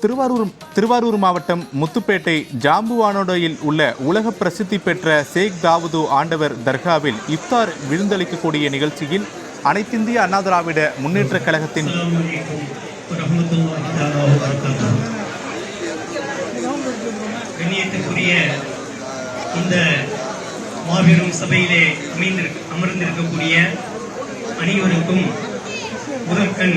திருவாரூர் திருவாரூர் மாவட்டம் முத்துப்பேட்டை ஜாம்புவானோடையில் உள்ள உலக பிரசித்தி பெற்ற சேக் தாவூது ஆண்டவர் தர்காவில் இஃப்தார் விருந்தளிக்கக்கூடிய நிகழ்ச்சியில் அனைத்திந்திய அண்ணா திராவிட முன்னேற்றக் கழகத்தின் இந்த மாபெரும் சபையிலே அமைந்திருக்க அமர்ந்திருக்கக்கூடிய அனைவருக்கும் முதற்கண்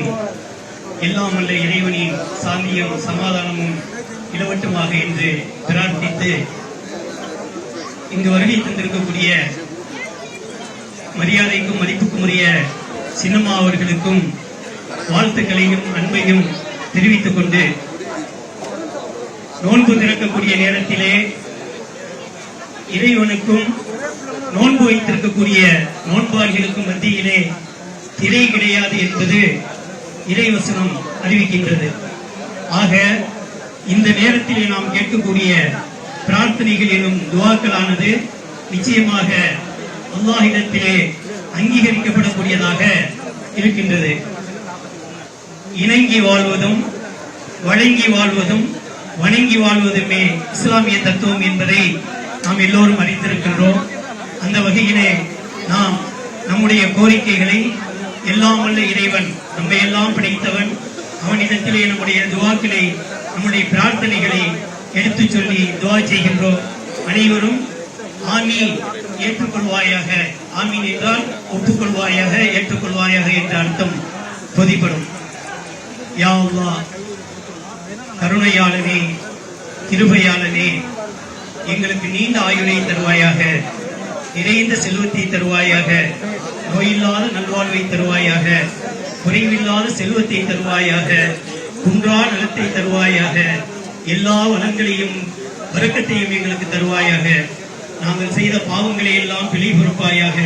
எல்லாம் வல்ல இறைவனின் சாந்தியும் சமாதானமும் இளவட்டுமாக என்று பிரார்த்தித்து இங்கு வருகை தந்திருக்கக்கூடிய மரியாதைக்கும் மதிப்புக்கும் உரிய சின்னம்மா அவர்களுக்கும் வாழ்த்துக்களையும் அன்பையும் தெரிவித்துக் கொண்டு நோன்பு திறக்கக்கூடிய நேரத்திலே இறைவனுக்கும் நோன்பு வைத்திருக்கக்கூடிய நோன்பாளிகளுக்கும் மத்தியிலே திரை கிடையாது என்பது இறைவசனம் அறிவிக்கின்றது. ஆக இந்த நேரத்திலே நாம் கேட்கக்கூடிய பிரார்த்தனைகள் எனும் துவாக்களானது நிச்சயமாக அல்லாஹிடத்திலே அங்கீகரிக்கப்படக்கூடியதாக இருக்கின்றது. இணங்கி வாழ்வதும் வழங்கி வாழ்வதும் வணங்கி வாழ்வதுமே இஸ்லாமிய தத்துவம் என்பதை நாம் எல்லோரும் அறிந்திருக்கின்றோம். அந்த வகையிலே நாம் நம்முடைய கோரிக்கைகளை எல்லாம் வல்ல இறைவன் நம்மை எல்லாம் படைத்தவன் அவனிடத்திலே நம்முடைய துவாக்களை நம்முடைய பிரார்த்தனைகளை எடுத்துச் சொல்லி துவா செய்கின்றோம். அனைவரும் ஆமீன் ஏற்றுக்கொள்வாயாக ஆமீன் என்றால் ஒப்புக்கொள்வாயாக ஏற்றுக்கொள்வாயாக என்ற அர்த்தம் பொதிப்படும் யாவா கருணையாளனே கிருபையாளனே எங்களுக்கு நீண்ட ஆயுளை தருவாயாக நிறைந்த செல்வத்தை தருவாயாக நோயில்லாத நல்வாழ்வை தருவாயாக குறைவில்லாத செல்வத்தை தருவாயாக குன்றா நலத்தை தருவாயாக எல்லா வளங்களையும் வரக்கத்தையும் எங்களுக்கு தருவாயாக. நாங்கள் செய்த பாவங்களை எல்லாம் பிழை பொறுப்பாயாக.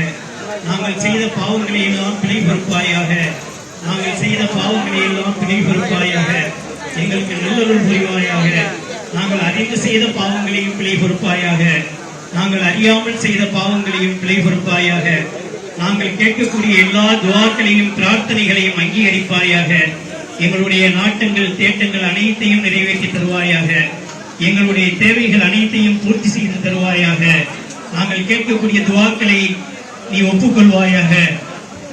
நாங்கள் செய்த பாவங்களை எல்லாம் பிழை பொறுப்பாயாக. நாங்கள் செய்த பாவங்களை எல்லாம் பிழை பொறுப்பாயாக. எங்களுக்கு நல்லருள் புரிவாயாக. நாங்கள் அறிந்து செய்த பாவங்களையும் பிழை பொறுப்பாயாக. நாங்கள் அறியாமல் செய்த பாவங்களையும் பிழை பொறுப்பாயாக. நாங்கள் கேட்கக்கூடிய எல்லா துவாக்களையும் பிரார்த்தனைகளையும் அங்கீகரிப்பாயாக எங்களுடைய நாட்டங்கள் தேட்டங்கள் அனைத்தையும் நிறைவேற்றி தருவாயாக எங்களுடைய தேவைகள் அனைத்தையும் பூர்த்தி செய்து தருவாயாக நாங்கள் கேட்கக்கூடிய துவாக்களை நீ ஒப்புக்கொள்வாயாக.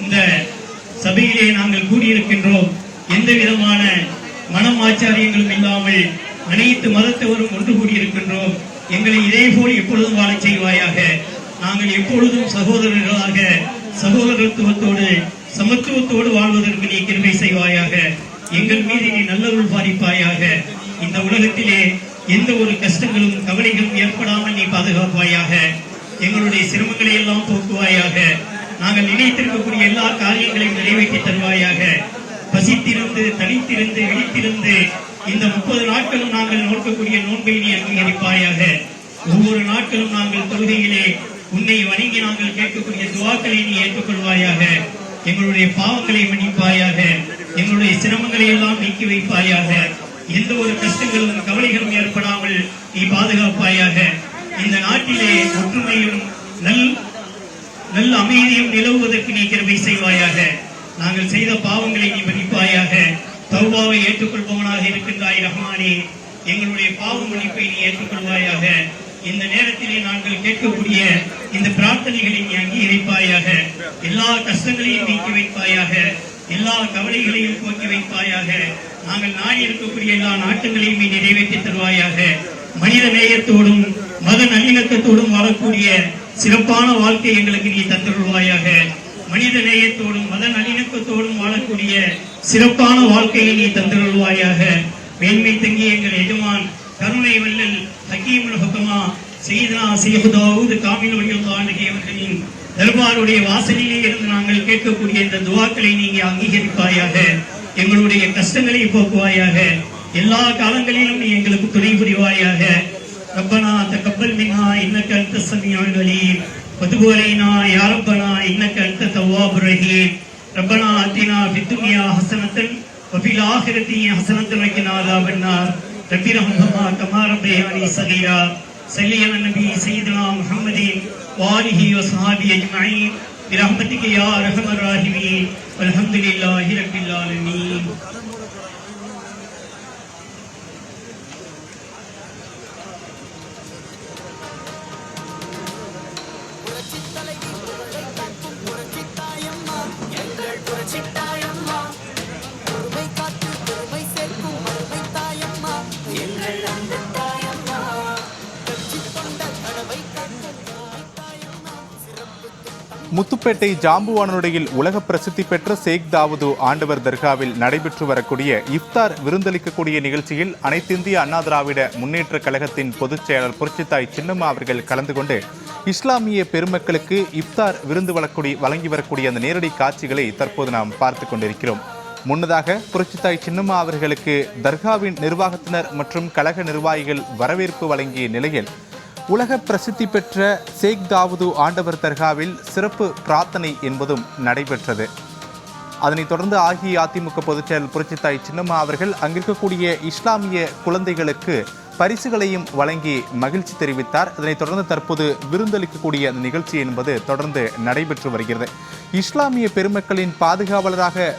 இந்த சபையிலே நாங்கள் கூடியிருக்கின்றோம். எந்த விதமான மனம் ஆச்சாரியங்களும் இல்லாமல் அனைத்து மதத்தவரும் ஒன்று கூடியிருக்கின்றோம். எங்களை இதே போல் எப்பொழுதும் வாழச் செய்வாயாக. நாங்கள் எப்பொழுதும் சகோதரர்களாக சகோதரத்துவத்தோடு சமத்துவத்தோடு வாழ்வதற்கு நீ கிருமை செய்வாயாக. எங்கள் மீது நீ நல்லருள் பாதிப்பாயாக. இந்த உலகத்திலே எந்த ஒரு கஷ்டங்களும் கவலைகளும் ஏற்படாமல் நீ பாதுகாப்பாயாக. எங்களுடைய சிரமங்களை எல்லாம் போக்குவாயாக. நாங்கள் நினைத்திருக்கக்கூடிய எல்லா காரியங்களையும் நிறைவேற்றி தருவாயாக. பசித்திருந்து தனித்திருந்து விழித்திருந்து இந்த முப்பது நாட்களும் நாங்கள் நோக்கக்கூடிய நோன்பை நீ அங்கீகரிப்பாயாக. ஒவ்வொரு நாட்களும் நாங்கள் தொழுகையிலே உன்னை வணங்கி நாங்கள் கேட்கக்கூடிய துவாக்களை நீ ஏற்றுக்கொள்வாயாக. எங்களுடைய பாவங்களை மன்னிப்பாயாக. எங்களுடைய சிரமங்களை எல்லாம் நீக்கி வைப்பாயாக. எந்த ஒரு கஷ்டங்களும் கவலைகளும் ஏற்படாமல் நீ பாதுகாப்பாயாக. இந்த நாட்டிலே ஒற்றுமையும் நல் நல்ல அமைதியும் நிலவுவதற்கு நீ கிருபை செய்வாயாக. நாங்கள் செய்த பாவங்களை நீ மன்னிப்பாயாக. தௌபாவை ஏற்றுக்கொள்பவனாக இருக்கின்றாய் ரஹ்மானே. எங்களுடைய பாவ மன்னிப்பை நீ ஏற்றுக்கொள்வாயாக. இந்த நேரத்திலே நாங்கள் கேட்கக்கூடிய இந்த பிரார்த்தனைகளை நீ அங்கீகரிப்பாயாக எல்லா கஷ்டங்களையும் நீக்கி வைப்பாயாக எல்லா கவலைகளையும் போக்கி வைப்பாயாக நாங்கள் நாடி இருக்கக்கூடிய எல்லா நாட்டங்களையும் நீ நிறைவேற்றி தருவாயாக. மனித நேயத்தோடும் மத நல்லிணக்கத்தோடும் வாழக்கூடிய சிறப்பான வாழ்க்கை எங்களுக்கு நீ தந்துருவாயாக. மனித நேயத்தோடும் மத நல்லிணக்கத்தோடும் வாழக்கூடிய சிறப்பான வாழ்க்கையை நீ தந்துருவாயாக. மேன்மை தங்கி எங்கள் எஜமான் கருணை வல்லல் ஹக்கீமுல் ஹுக்கமா செய்தா செய்து தாவூது காமில் வழியுள்ளானகி அவர்களின் தர்பாருடைய வாசலிலே இருந்து நாங்கள் கேட்கக்கூடிய இந்த துவாக்களை நீங்க அங்கீகரிப்பாயாக எங்களுடைய கஷ்டங்களை போக்குவாயாக எல்லா காலங்களிலும் நீ எங்களுக்கு துணை புரிவாயாக. ரப்பனா தக்கப்பல் மினா இன்னக்க அழுத்த சமியான் அலீம் பதுகோலைனா யாரப்பனா இன்னக்க அழுத்த தவாப் ரஹீம். ரப்பனா அத்தினா பித்துமியா ஹசனத்தன் வபில் ஆகிரத்தின் ஹசனத்தன் வைக்கினாதா பண்ணார் حسنه وقنا عذاب النار رب ارحمهما كما ربياني صغيرا صل على النبي سيدنا محمد واله وصحبه اجمعين برحمتك يا ارحم الراحمين والحمد لله رب العالمين முத்துப்பேட்டை ஜாம்புவானுடையில் உலக பிரசித்தி பெற்ற சேக் தாவூது ஆண்டவர் தர்காவில் நடைபெற்று வரக்கூடிய இஃப்தார் விருந்தளிக்கக்கூடிய நிகழ்ச்சியில் அனைத்திந்திய அண்ணா திராவிட முன்னேற்ற கழகத்தின் பொதுச் செயலர் புரட்சித்தாய் சின்னம்மா அவர்கள் கலந்து கொண்டு இஸ்லாமிய பெருமக்களுக்கு இஃப்தார் விருந்து வழங்கக்கூடிய வழங்கி வரக்கூடிய அந்த நேரடி காட்சிகளை தற்போது நாம் பார்த்து கொண்டிருக்கிறோம். முன்னதாக புரட்சித்தாய் சின்னம்மா அவர்களுக்கு தர்காவின் நிர்வாகத்தினர் மற்றும் கழக நிர்வாகிகள் வரவேற்பு வழங்கிய நிலையில் உலக பிரசித்தி பெற்ற சேக் தாவூது ஆண்டவர் தர்காவில் சிறப்பு பிரார்த்தனை என்பதும் நடைபெற்றது. அதனைத் தொடர்ந்து அஇஅதிமுக பொதுச்செயலர் புரட்சித்தாய் சின்னம்மா அவர்கள் அங்கிருக்கக்கூடிய இஸ்லாமிய குழந்தைகளுக்கு பரிசுகளையும் வழங்கி மகிழ்ச்சி தெரிவித்தார். அதனைத் தொடர்ந்து தற்போது விருந்தளிக்கக்கூடிய அந்த நிகழ்ச்சி என்பது தொடர்ந்து நடைபெற்று வருகிறது. இஸ்லாமிய பெருமக்களின் பாதுகாவலராக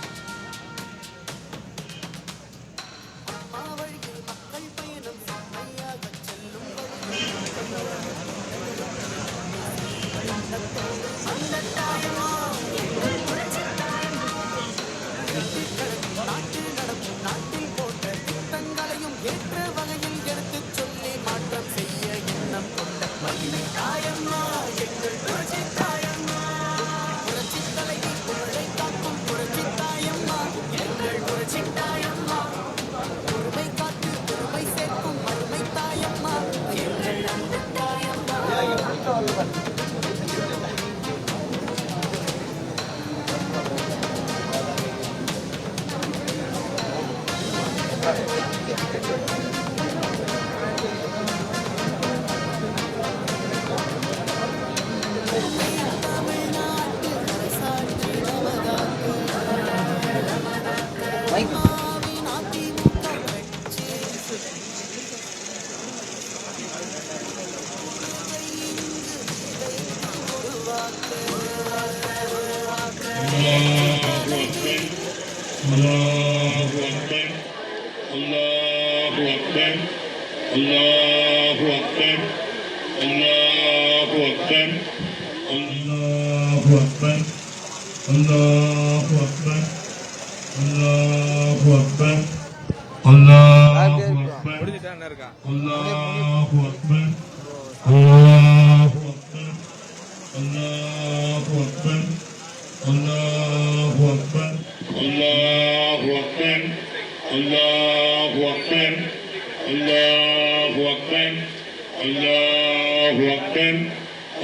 أكبر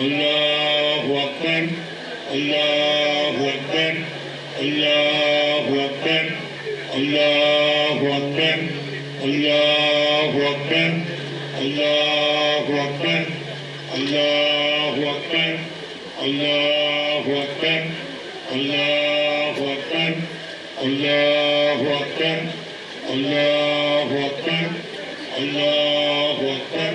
الله أكبر الله أكبر الله أكبر الله أكبر الله أكبر الله أكبر الله أكبر الله أكبر الله أكبر الله أكبر الله أكبر الله أكبر الله أكبر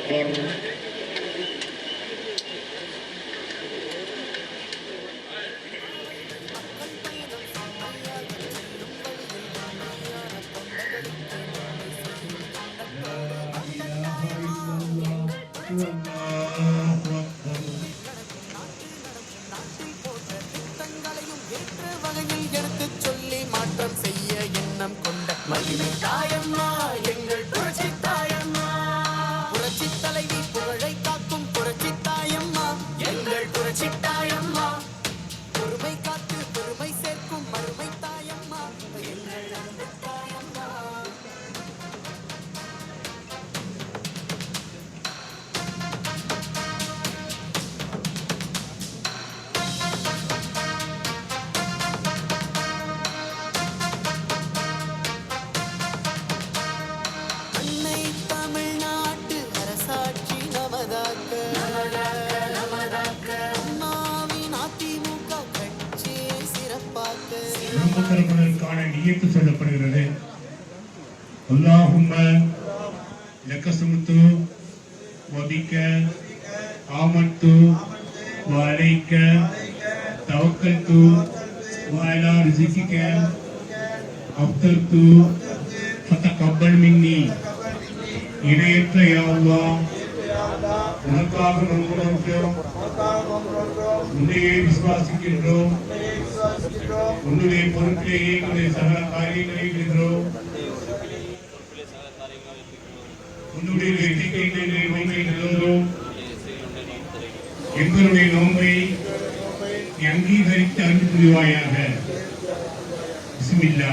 மதிக்க ஆமத்து வரைக்க தவக்கல் தூ வாயிலா ரிசிக்க அப்தல் தூ தகப்பல் மின்னி இணையற்ற யாவா உனக்காக நம்புகின்றோம் உன்னையே விசுவாசிக்கின்றோம் உன்னுடைய பொருட்களை எங்களுடைய சகல காரியங்களை இடுகிறோம் உன்னுடைய எண்ணிக்கைகளை நோக்கின்றோம் எங்களுடைய நோன்பை நீ அங்கீகரித்து அன்பு புரிவாயாக பிஸ்மில்லா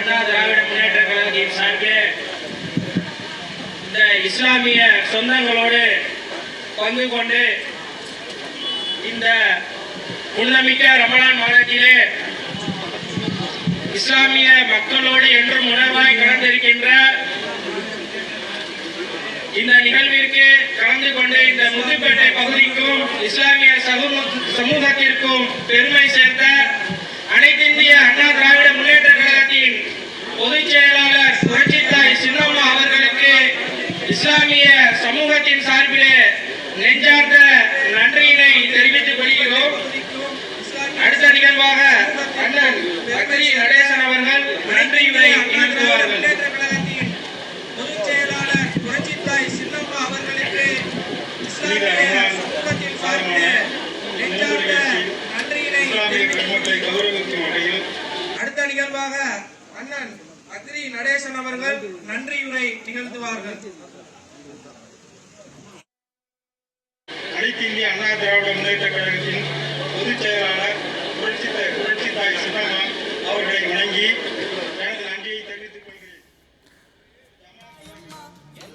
அண்ணா திராவிட முன்னேற்ற கழகத்தின் சார்பில் இந்த இஸ்லாமிய சொந்தங்களோடு பங்கு கொண்டு இந்த உள்ளமிக்க ரமணான் மாதத்திலே இஸ்லாமிய மக்களோடு என்றும் உணர்வாய் கலந்திருக்கின்ற இந்த நிகழ்விற்கு கலந்து கொண்டு இந்த முதுப்பேட்டை பகுதிக்கும் இஸ்லாமிய சமூக- சமூகத்திற்கும் பெருமை சேர்த்த அனைத்து இந்திய அண்ணா திராவிட முன்னேற்ற கழகத்தின் பொதுச் செயலாளர் புரட்சித்தாய் சின்னம்மா அவர்களுக்கு இஸ்லாமிய சமூகத்தின் சார்பிலே நெஞ்சார்ந்த நன்றியினை தெரிவித்துக் கொள்கிறோம். அடுத்த நிகழ்வாக அண்ணன் நடேசன் அவர்கள் நன்றியினை நிகழ்த்துவார்கள் பொதுச் செயலாளர் புரட்சித்தாய் சின்னம்மா அவர்களுக்கு இஸ்லாமிய சமூகத்தின் சார்பில் நெஞ்சார்ந்த நன்றியினை தெரிவித்துக் பெருமக்களை கௌரவிக்கும் வகையில் அடுத்த நிகழ்வாக அண்ணன் அக்ரி நடேசன் அவர்கள் நன்றியுரை நிகழ்த்துவார்கள். அனைத்து இந்திய அண்ணா திராவிட முன்னேற்ற கழகத்தின் பொதுச் செயலாளர் புரட்சி புரட்சி தாய் சின்னம்மா அவர்களை வணங்கி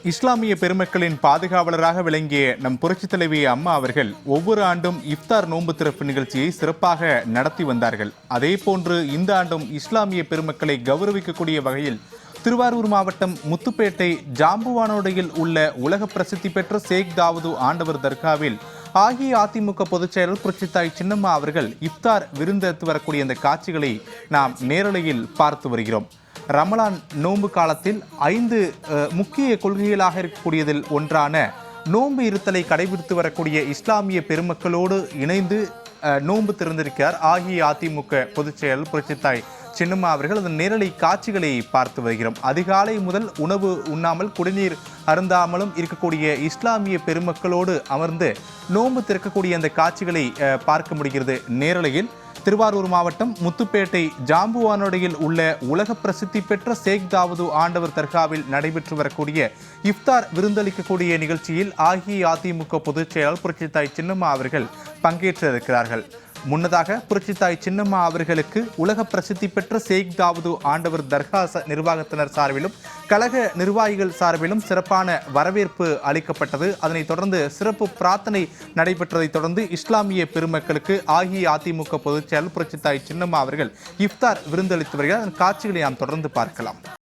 இஸ்லாமிய பெருமக்களின் பாதுகாவலராக விளங்கிய நம் புரட்சித் தலைவி அம்மா அவர்கள் ஒவ்வொரு ஆண்டும் இஃப்தார் நோன்பு திறப்பு நிகழ்ச்சியை சிறப்பாக நடத்தி வந்தார்கள். அதே போன்று இந்த ஆண்டும் இஸ்லாமிய பெருமக்களை கௌரவிக்கக்கூடிய வகையில் திருவாரூர் மாவட்டம் முத்துப்பேட்டை ஜாம்புவானோடையில் உள்ள உலக பிரசித்தி பெற்ற சேக் தாவூது ஆண்டவர் தர்காவில் அஇஅதிமுக பொதுச்செயலர் புரட்சித்தாய் சின்னம்மா அவர்கள் இஃப்தார் விருந்தெடுத்து வரக்கூடிய அந்த காட்சிகளை நாம் நேரலையில் பார்த்து வருகிறோம். ரமலான் நோன்பு காலத்தில் ஐந்து முக்கிய கொள்கைகளாக இருக்கக்கூடியதில் ஒன்றான நோன்பு இருத்தலை கடைபிடித்து வரக்கூடிய இஸ்லாமிய பெருமக்களோடு இணைந்து நோன்பு திறந்திருக்கிறார். அஇஅதிமுக பொதுச் செயலர் புரட்சித்தாய் சின்னம்மா அவர்கள் அதன் நேரலை காட்சிகளை பார்த்து வருகிறோம். அதிகாலை முதல் உணவு உண்ணாமல் குடிநீர் அருந்தாமலும் இருக்கக்கூடிய இஸ்லாமிய பெருமக்களோடு அமர்ந்து நோன்பு திறக்கக்கூடிய அந்த காட்சிகளை பார்க்க முடிகிறது. நேரலையில் திருவாரூர் மாவட்டம் முத்துப்பேட்டை ஜாம்புவானோடையில் உள்ள உலக பிரசித்தி பெற்ற சேக் தாவூது ஆண்டவர் தர்காவில் நடைபெற்று வரக்கூடிய இஃப்தார் விருந்தளிக்கக்கூடிய நிகழ்ச்சியில் அஇஅதிமுக பொதுச் செயலாளர் புரட்சித்தாய் சின்னம்மா அவர்கள் பங்கேற்றிருக்கிறார்கள். முன்னதாக புரட்சித்தாய் சின்னம்மா அவர்களுக்கு உலக பிரசித்தி பெற்ற சேக் தாவூது ஆண்டவர் தர்கா நிர்வாகத்தினர் சார்பிலும் கழக நிர்வாகிகள் சார்பிலும் சிறப்பான வரவேற்பு அளிக்கப்பட்டது. அதனைத் தொடர்ந்து சிறப்பு பிரார்த்தனை நடைபெற்றதைத் தொடர்ந்து இஸ்லாமிய பெருமக்களுக்கு அஇஅதிமுக பொதுச் செயலர் புரட்சித்தாய் சின்னம்மா அவர்கள் இஃப்தார் விருந்தளித்து வருகிறார். அதன் காட்சிகளை நாம் தொடர்ந்து பார்க்கலாம்.